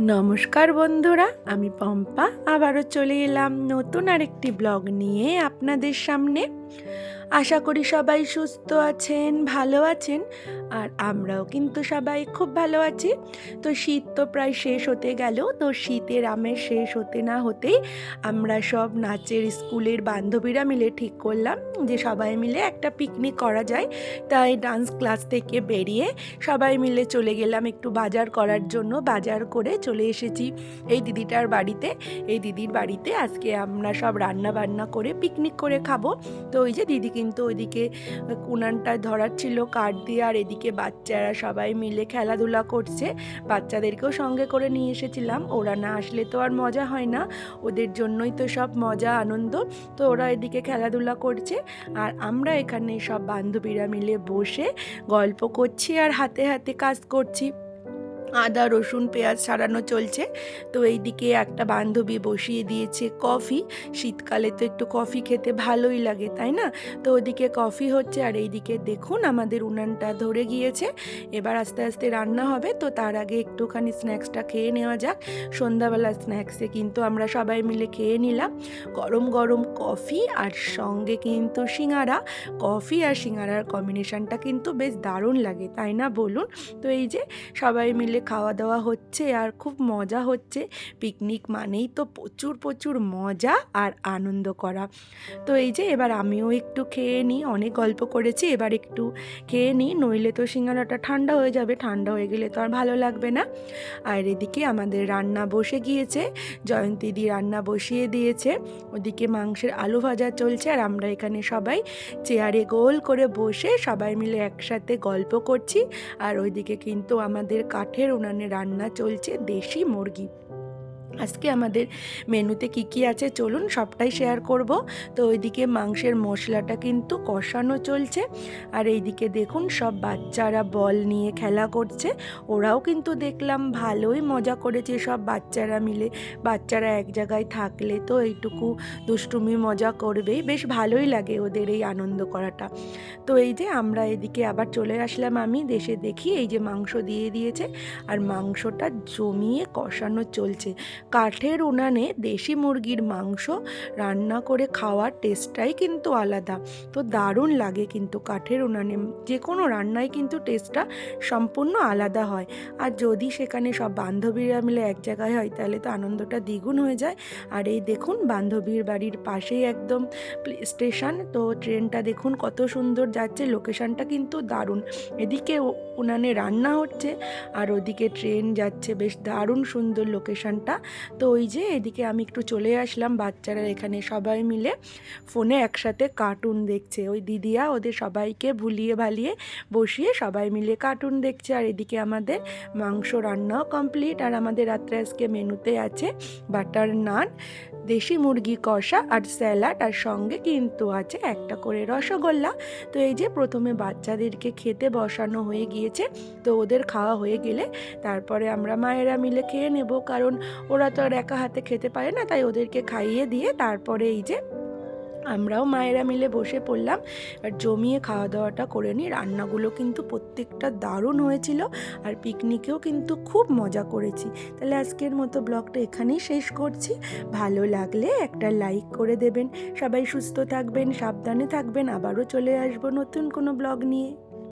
নমস্কার বন্ধুরা আমি পম্পা। আবারও চলে এলাম নতুন আরেকটি ব্লগ নিয়ে আপনাদের সামনে। আশা করি সবাই সুস্থ আছেন, ভালো আছেন, আর আমরাও কিন্তু সবাই খুব ভালো আছি। তো শীত তো প্রায় শেষ হতে গেল, তো শীতের আমের শেষ হতে না হতেই আমরা সব নাচের স্কুলের বান্ধবীরা মিলে ঠিক করলাম যে সবাই মিলে একটা পিকনিক করা যায়। তাই ডান্স ক্লাস থেকে বেরিয়ে সবাই মিলে চলে গেলাম একটু বাজার করার জন্য। বাজার করে চলে এসেছি এই দিদিটার বাড়িতে। এই দিদির বাড়িতে আজকে আমরা সব রান্না বান্না করে পিকনিক করে খাব। তো ওই যে দিদি কিন্তু ওইদিকে উনানটা ধরার ছিল কাঠ দিয়ে আর এদিকে বাচ্চারা সবাই মিলে খেলাধুলা করছে। বাচ্চাদেরকেও সঙ্গে করে নিয়ে এসেছিলাম। ওরা না আসলে তো আর মজা হয় না। ওদের জন্যই তো সব মজা, আনন্দ। তো ওরা এদিকে খেলাধুলা করছে। আর আমরা এখানে সব বান্ধবীরা মিলে বসে গল্প করছি আর হাতে হাতে কাজ করছি। আদা, রসুন, পেঁয়াজ ছাড়ানো চলছে। তো এইদিকে একটা বান্ধবী বসিয়ে দিয়েছে কফি। শীতকালে তো একটু কফি খেতে ভালোই লাগে, তাই না? তো ওদিকে কফি হচ্ছে আর এইদিকে দেখুন আমাদের উনানটা ধরে গিয়েছে। এবার আস্তে আস্তে রান্না হবে, তো তার আগে একটুখানি স্ন্যাক্সটা খেয়ে নেওয়া যাক। সন্ধ্যাবেলা স্ন্যাক্সে কিন্তু আমরা সবাই মিলে খেয়ে নিলাম। গরম গরম কফি আর সঙ্গে কিন্তু সিঙ্গারা। কফি আর সিঙ্গারার কম্বিনেশনটা কিন্তু বেশ দারুণ লাগে, তাই না বলুন? তো এই যে সবাই মিলে খাওয়া দাওয়া হচ্ছে আর খুব মজা হচ্ছে। পিকনিক মানেই তো প্রচুর প্রচুর মজা আর আনন্দ করা। তো এই যে এবার আমিও একটু খেয়ে নিই, অনেক গল্প করেছি, এবার একটু খেয়ে নিই, নইলে তো সিঙ্গারাটা ঠান্ডা হয়ে যাবে, ঠান্ডা হয়ে গেলে তো আর ভালো লাগবে না। আর এদিকে আমাদের রান্না বসে গিয়েছে, জয়ন্তীদি রান্না বসিয়ে দিয়েছে, ওদিকে মাংসের আলু ভাজা চলছে আর আমরা এখানে সবাই চেয়ারে গোল করে বসে সবাই মিলে একসাথে গল্প করছি। আর ওইদিকে কিন্তু আমাদের কাঠের উনানে রান্না চলছে দেশি মুরগি। আজকে আমাদের মেনুতে কি কি আছে চলুন সবটাই শেয়ার করব। তো ওইদিকে মাংসের মশলাটা কিন্তু কষানো চলছে। আর এইদিকে দেখুন সব বাচ্চারা বল নিয়ে খেলা করছে। ওরাও কিন্তু দেখলাম ভালোই মজা করেছে সব বাচ্চারা মিলে। বাচ্চারা এক জায়গায় থাকলে তো এইটুকু দুষ্টুমি মজা করবেই। বেশ ভালোই লাগে ওদের এই আনন্দ করাটা। তো এই যে আমরা এদিকে আবার চলে আসলাম আমি। দেশে দেখি এই যে মাংস দিয়ে দিয়েছে। আর মাংসটা জমিয়ে কষানো চলছে। কাঠের উনানে দেশি মুরগির মাংস রান্না করে খাওয়ার টেস্টটাই কিন্তু আলাদা। তো দারুণ লাগে কিন্তু কাঠের উনানে। যে কোনো রান্নায় কিন্তু টেস্টটা সম্পূর্ণ আলাদা হয়। আর যদি সেখানে সব বান্ধবীরা মিলে এক জায়গায় হয়, তাহলে তো আনন্দটা দ্বিগুণ হয়ে যায়। আর এই দেখুন, বান্ধবীর বাড়ির পাশেই একদম স্টেশন। তো ট্রেনটা দেখুন, কত সুন্দর যাচ্ছে, লোকেশনটা কিন্তু দারুণ। এদিকে উনানে রান্না হচ্ছে, আর ওদিকে ট্রেন যাচ্ছে, বেশ দারুণ সুন্দর লোকেশনটা। তো ওই যে এদিকে আমি একটু চলে আসলাম, বাচ্চারা এখানে সবাই মিলে ফোনে একসাথে কার্টুন দেখছে। ওই দিদিয়া ওদের সবাইকে ভুলিয়ে ভালিয়ে বসিয়ে সবাই মিলে কার্টুন দেখছে। আর এদিকে আমাদের মাংস রান্নাও কমপ্লিট আর আমাদের রাত্রে আজকে মেনুতে আছে বাটার নান দেশি মুরগি, কষা আর স্যালাড আর সঙ্গে কিন্তু আছে একটা করে রসগোল্লা। তো এই যে প্রথমে বাচ্চাদেরকে খেতে বসানো হয়ে গিয়েছে, তো ওদের খাওয়া হয়ে গেলে তারপরে আমরা মায়েরা মিলে খেয়ে নেব। কারণ ওরা তো আর একা হাতে খেতে পারে না, তাই ওদেরকে খাইয়ে দিয়ে তারপরে এই যে আমরাও মায়েরা মিলে বসে পড়লাম। আর জমিয়ে খাওয়া দাওয়াটা করে নিই। রান্নাগুলো কিন্তু প্রত্যেকটা দারুণ হয়েছিল আর পিকনিকেও কিন্তু খুব মজা করেছি। তাহলে আজকের মতো ব্লগটা এখানেই শেষ করছি। ভালো লাগলে একটা লাইক করে দেবেন। সবাই সুস্থ থাকবেন, সাবধানে থাকবেন। আবারও চলে আসব নতুন কোনো ব্লগ নিয়ে।